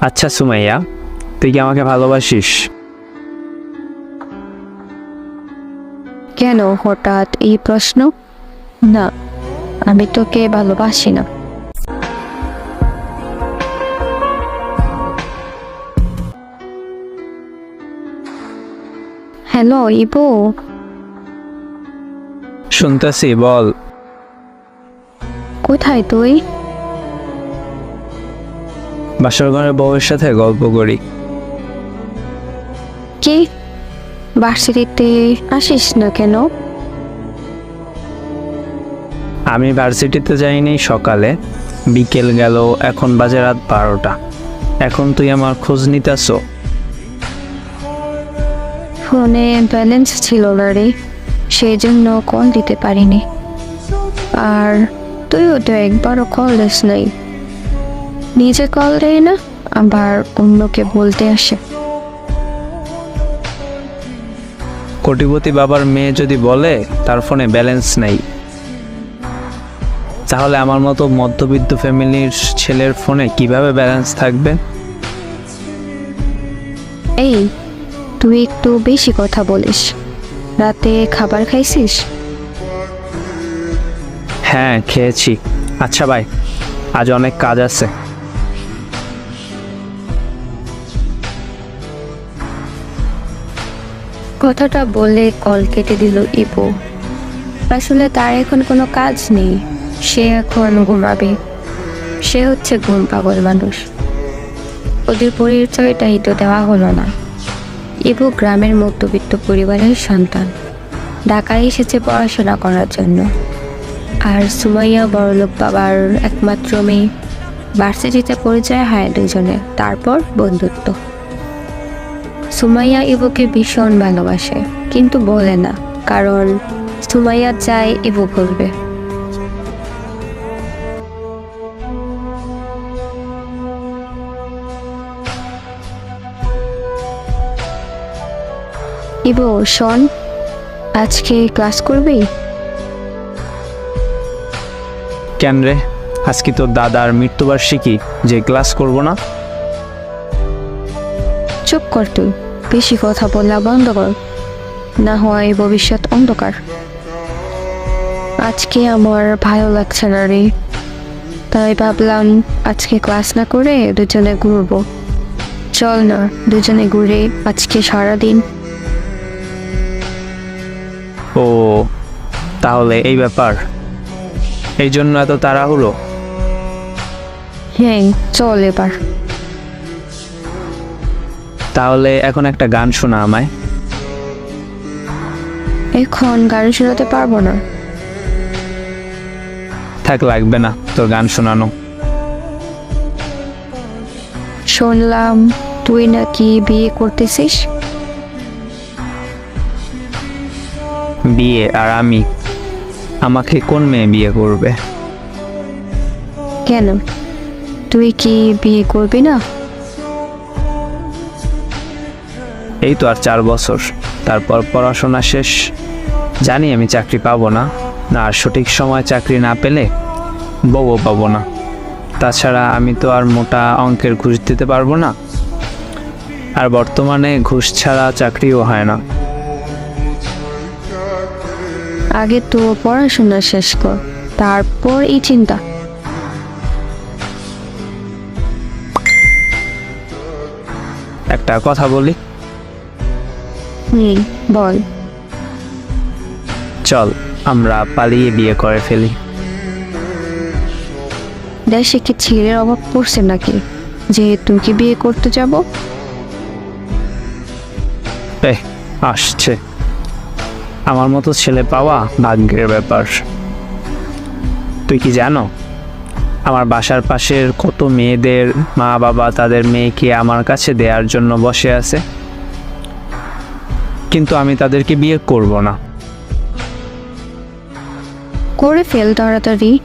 আচ্ছা সুমাইয়া তুই কি আমাকে ভালোবাসিস? কেন হঠাৎ এই প্রশ্ন? না আমি তোকে ভালোবাসি না। হ্যালো ইবু। শুনতেছি বল। কোথায় তুই? বাসর ঘরের বউয়ের সাথে গল্প করি। কি? ভার্সিটিতে আসিস না কেন? আমি ভার্সিটিতে যাইনি সকালে। বিকেল গেল এখন বাজে রাত বারোটা। এখন তুই আমার খোঁজ নিতেছ। ফোনে ব্যালেন্স ছিল না রে সেই জন্য কল দিতে পারিনি। আর তুইও তো একবারও কল দিস নাই নিজে কল দেয় না আবার অন্যকে বলতে আসে। কোটিপতি বাবার মেয়ে যদি বলে তার ফোনে ব্যালেন্স নেই। তাহলে আমার মতো মধ্যবিত্ত ফ্যামিলির ছেলের ফোনে কীভাবে ব্যালেন্স থাকবে? এই তুই একটু বেশি কথা বলিস। রাতে খাবার খাইছিস? হ্যাঁ খেয়েছি। আচ্ছা ভাই আজ অনেক কাজ আছে। কথাটা বলে কল কেটে দিল ইপু আসলে তার এখন কোনো কাজ নেই, সে এখন ঘুমাবে। সে হচ্ছে ঘুম পাগল মানুষ। ওদের পরিচয়টাই তো দেওয়া হলো না। ইবু গ্রামের মধ্যবিত্ত পরিবারের সন্তান। ঢাকায় এসেছে পড়াশোনা করার জন্য। আর সুমাইয়া বড়লোক বাবার একমাত্র মেয়ে। ভার্সিটিতে পরিচয় হয় দুজনে তারপর বন্ধুত্ব। সুমাইয়া ইবুকে ভীষণ ভালোবাসে কিন্তু বলে না কারণ সুমাইয়া চায় ইবু বলবে ইবু শোন আজকে ক্লাস করবি? কেন রে? আজকে তোর দাদার মৃত্যুবার্ষিকী যে ক্লাস করব না? চুপ কর তুই। বেশি কথা বলা বন্ধ কর না হয় ভবিষ্যৎ অন্ধকার। আজকে আমার ভালো লাগছে না রে। তাই ভাবলাম আজকে ক্লাস না করে দুজনে ঘুরবো। চল না দুজনে ঘুরে আজকে সারাদিন। ও তাহলে এই ব্যাপার। এই জন্য এত তাড়াহুড়ো? হ্যাঁ চল এবার। তাহলে এখন একটা গান শোনা আমায়। এখন গান শোনাতে পারব না। থাক লাগবে না তোর গান শোনানো। শুনলাম তুই নাকি বিয়ে করতেছিস? বিয়ে আর আমি আমাকে কোন মেয়ে বিয়ে করবে? কেন? তুই কি বিয়ে করবি না? এই তো আর চার বছর। তারপর পড়াশোনা শেষ। জানি আমি চাকরি পাবো না। না আর সঠিক সময় চাকরি না পেলে বউও পাবো না। তাছাড়া আমি তো আর মোটা অঙ্কের ঘুষ দিতে পারব না। আর বর্তমানে ঘুষ ছাড়া চাকরিও হয় না। আগে তো পড়াশোনা শেষ কর তারপর এই চিন্তা। একটা কথা বলি। হুম বল। চল আমরা পালিয়ে বিয়ে করে ফেলি। দেশে কি ছেলের অভাব পড়ছে নাকি? যে তুই কি বিয়ে করতে যাব? এ আসছে। আমার মতো ছেলে পাওয়া ভাগ্যের ব্যাপার। তুই কি জানো? আমার বাসার পাশের কত মেয়েদের মা বাবা তাদের মেয়েকে আমার কাছে দেওয়ার জন্য বসে আছে। কিন্তু আমি তাদেরকে বিয়ে করব না। করে ফেল তাড়াতাড়ি।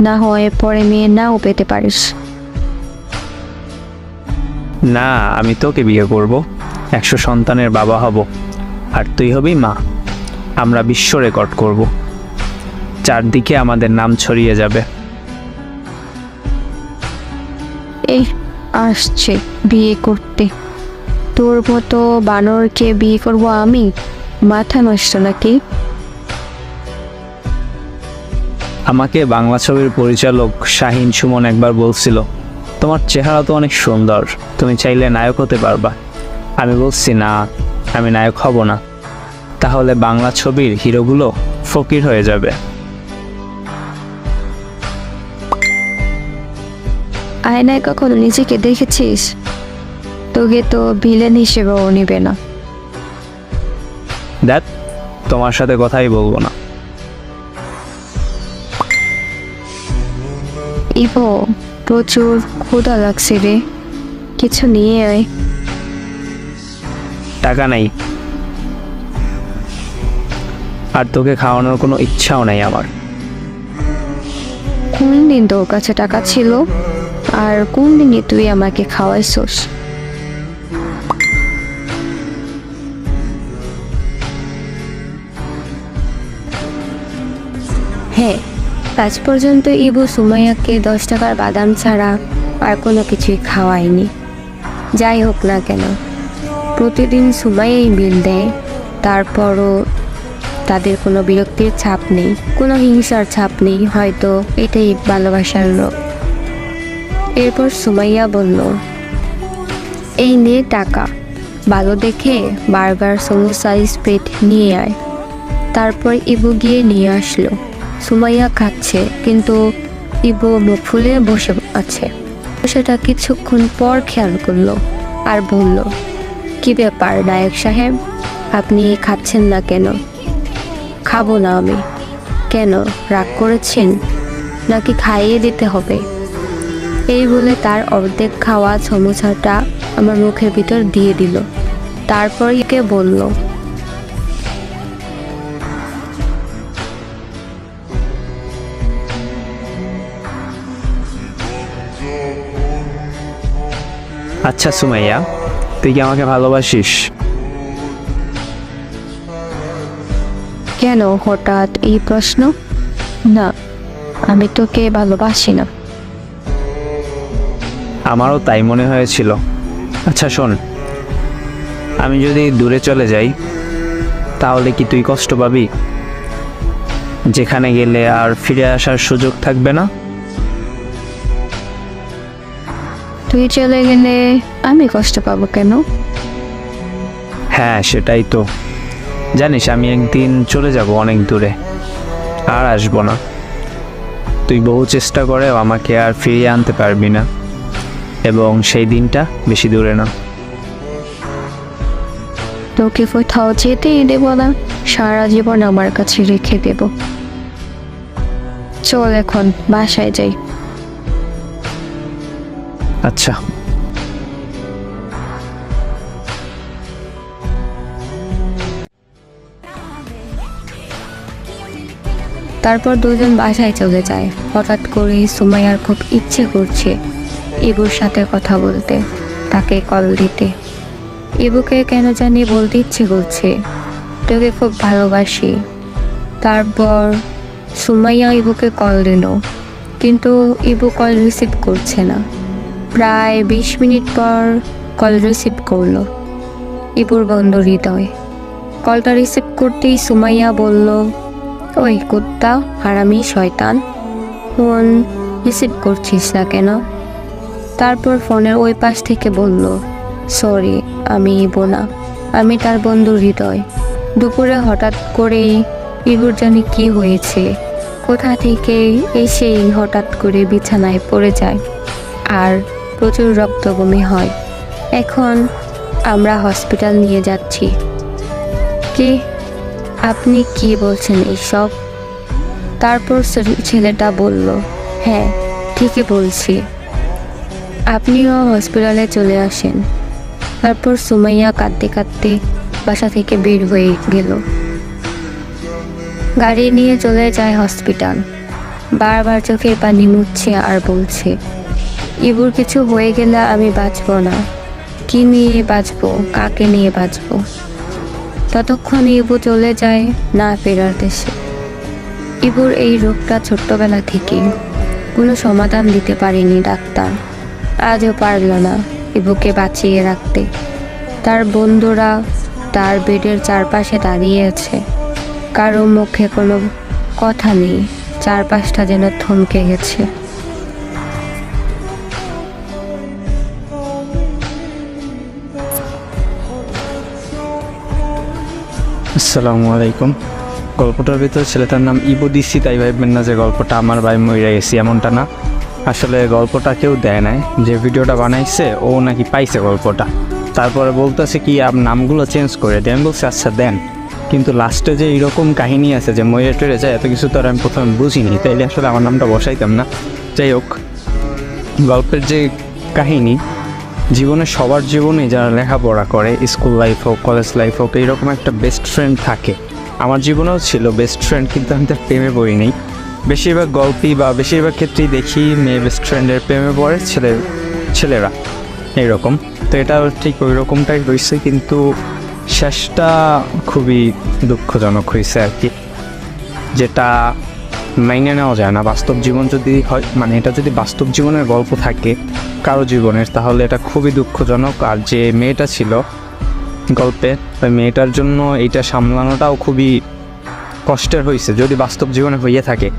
না হয় পরে মেয়ে নাও পেতে পারিস। না আমি তোকে বিয়ে করব। একশো সন্তানের বাবা হব আর তুই হবি মা। আমরা বিশ্ব রেকর্ড করব। চারদিকে আমাদের নাম ছড়িয়ে যাবে। এই আসছে বিয়ে করতে। তোর মতো বানরকে বিয়ে করব আমি? মাথা নষ্ট নাকি? আমাকে বাংলা ছবির পরিচালক শাহিন সুমন একবার বলছিল তোমার চেহারা তো অনেক সুন্দর তুমি চাইলে নায়ক হতে পারবা। আমি বলছি না আমি নায়ক হব না। তাহলে বাংলা ছবির হিরোগুলো ফকির হয়ে যাবে। আয়নায় কখনো নিজেকে দেখেছিস? তোকে তো ভিলেন হিসেবেও নিবে না। দ্যাট তোমার সাথে কথাই বলব না। ইভো প্রচুর ক্ষুধা লাগছে রে। কিছু নিয়ে আয়। টাকা নাই। আর তোকে খাওয়ানোর কোনো ইচ্ছাও নাই আমার। কোন দিন তোর কাছে টাকা ছিল? আর কোন দিনে তুই আমাকে খাওয়াইছস? হ্যাঁ আজ পর্যন্ত ইবু সুমাইয়াকে দশ টাকার বাদাম ছাড়া আর কোনো কিছুই খাওয়ায়নি। যাই হোক না কেন, প্রতিদিন সুমাইয়াই বিল দেয়, তারপরও তাদের কোনো বিরক্তির ছাপ নেই, কোনো হিংসার ছাপ নেই, হয়তো এটাই ভালোবাসার রোগ এরপর সুমাইয়া বলল, এই নে টাকা, ভালো দেখে বার্গার সমোসা স্প্রেড নিয়ে আয়। তারপর ইবু গিয়ে নিয়ে আসলো। সুমাইয়া খাচ্ছে কিন্তু ইবু মুখ ফুলে বসে আছে। সেটা কিছুক্ষণ পর খেয়াল করল আর বলল, কি ব্যাপার নায়ক সাহেব? আপনি খাচ্ছেন না কেন? খাব না আমি। কেন, রাগ করেছেন? নাকি খাইয়ে দিতে হবে? এই বলে তার অর্ধেক খাওয়া সমোসাটা আমার মুখের ভিতর দিয়ে দিল। তারপর একে বলল আচ্ছা সুমাইয়া তুই কি আমাকে ভালোবাসিস? কেন হঠাৎ এই প্রশ্ন? না আমি তোকে ভালোবাসি না। আমারও তাই মনে হয়েছিল। আচ্ছা শোন আমি যদি দূরে চলে যাই তাহলে কি তুই কষ্ট পাবি? যেখানে গেলে আর ফিরে আসার সুযোগ থাকবে না? তুই চলে গেলে আমি কষ্ট পাবো কেন? হ্যাঁ সেটাই তো। জানিস আমি একদিন চলে যাব অনেক দূরে। আর আসব না। তুই বহু চেষ্টা করেও আমাকে আর ফিরিয়ে আনতে পারবি না। এবং সেই দিনটা বেশি দূরে না। তোকে কোথাও যেতেই দেব না সারা জীবন আমার কাছে রেখে দেব। চল এখন বাসায় যাই। আচ্ছা। তারপর দুজন বাসায় চলে যায়। হঠাৎ করে সুমাইয়ার খুব ইচ্ছে করছে ইবুর সাথে কথা বলতে। তাকে কল দিতে। ইবুকে কেন জানি বলতে ইচ্ছে করছে। তোকে খুব ভালোবাসি। তারপর সুমাইয়া ইবুকে কল দিল। কিন্তু ইবু কল রিসিভ করছে না। প্রায় বিশ মিনিট পর কল রিসিভ করল। ইবুর বন্ধ হৃদয়। কলটা রিসিভ করতেই সুমাইয়া বলল, ওই কুত্তা, হারামি, শয়তান, ফোন রিসিভ করছিস না কেন? তারপর ফোনের ওই পাশ থেকে বলল, সরি, আমি ইবো না, আমি তার বন্ধু হৃদয়। দুপুরে হঠাৎ করেই, ইবুর জানি কি হয়েছে? কোথা থেকে এসেই হঠাৎ করে বিছানায় পড়ে যায়? আর প্রচুর রক্ত বমি হয়। এখন আমরা হসপিটাল নিয়ে যাচ্ছি। কি? আপনি কি বলছেন এইসব? তারপর ছেলেটা বলল হ্যাঁ ঠিকই বলছি। আপনিও হসপিটালে চলে আসেন। তারপর সুমাইয়া কাঁদতে কাঁদতে বাসা থেকে বের হয়ে গেল। গাড়ি নিয়ে চলে যায় হসপিটাল। বারবার চোখের পানি মুছছে আর বলছে ইবুর কিছু হয়ে গেলে আমি বাঁচবো না। কি নিয়ে বাঁচবো? কাকে নিয়ে বাঁচবো? ততক্ষণ ইবু চলে যায় না ফেরার দেশে। ইবুর এই রোগটা ছোট্টবেলা থেকে কোনো সমাধান দিতে পারেনি ডাক্তার। আজও পারল না ইবুকে বাঁচিয়ে রাখতে। তার বন্ধুরা তার বেডের চারপাশে দাঁড়িয়ে আছে। কারও মুখে কোনো কথা নেই। চারপাশটা যেন থমকে গেছে। আসসালামু আলাইকুম। গল্পটার ভিতর ছেলেটার নাম ইবো দিচ্ছি, তাই ভাববেন না যে গল্পটা আমার ভাই মরে গেছি, এমনটা না। আসলে গল্পটা কেউ দেয় নাই। যে ভিডিওটা বানাইছে, ও নাকি পাইছে গল্পটা। তারপরে বলতেছে কি, আপ নামগুলো চেঞ্জ করে দেন। বলছে আচ্ছা দেন। কিন্তু লাস্টে যে এরকম কাহিনী আছে যে মরে টরে যায়, এত কিছু তো আর আমি প্রথমে বুঝিনি। তাইলে আসলে আমার নামটা বসাইতাম না। যাই হোক, গল্পের যে কাহিনী জীবনে সবার জীবনে যারা লেখাপড়া করে, স্কুল লাইফ হোক কলেজ লাইফ হোক, এইরকম একটা বেস্ট ফ্রেন্ড থাকে। আমার জীবনেও ছিল বেস্ট ফ্রেন্ড কিন্তু আমি তার প্রেমে পড়ি নাই। বেশিরভাগ গল্পই বা বেশিরভাগ ক্ষেত্রেই দেখি মেয়ে বেস্ট ফ্রেন্ডের প্রেমে পড়ে ছেলে, ছেলেরা। এইরকম। তো এটা ঠিক ওই রকমটাই হয়েছে কিন্তু শেষটা খুবই দুঃখজনক হয়েছে আর কি। যেটা মাইনে নেওয়া যায় না, বাস্তব জীবন যদি হয় মানে এটা যদি বাস্তব জীবনের গল্প থাকে কারও জীবনের, তাহলে এটা খুবই দুঃখজনক। আর যে মেয়েটা ছিল গল্পে, ওই মেয়েটার জন্য এইটা সামলানোটাও খুবই কষ্টের হয়েছে যদি বাস্তব জীবনে হইয়ে থাকে।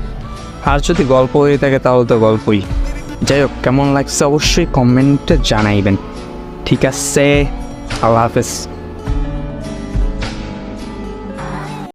আর যদি গল্প হয়ে থাকে, তাহলে তো গল্পই। যাই হোক, কেমন লাগছে অবশ্যই কমেন্টে জানাইবেন। ঠিক আছে, আল্লাহ হাফেজ।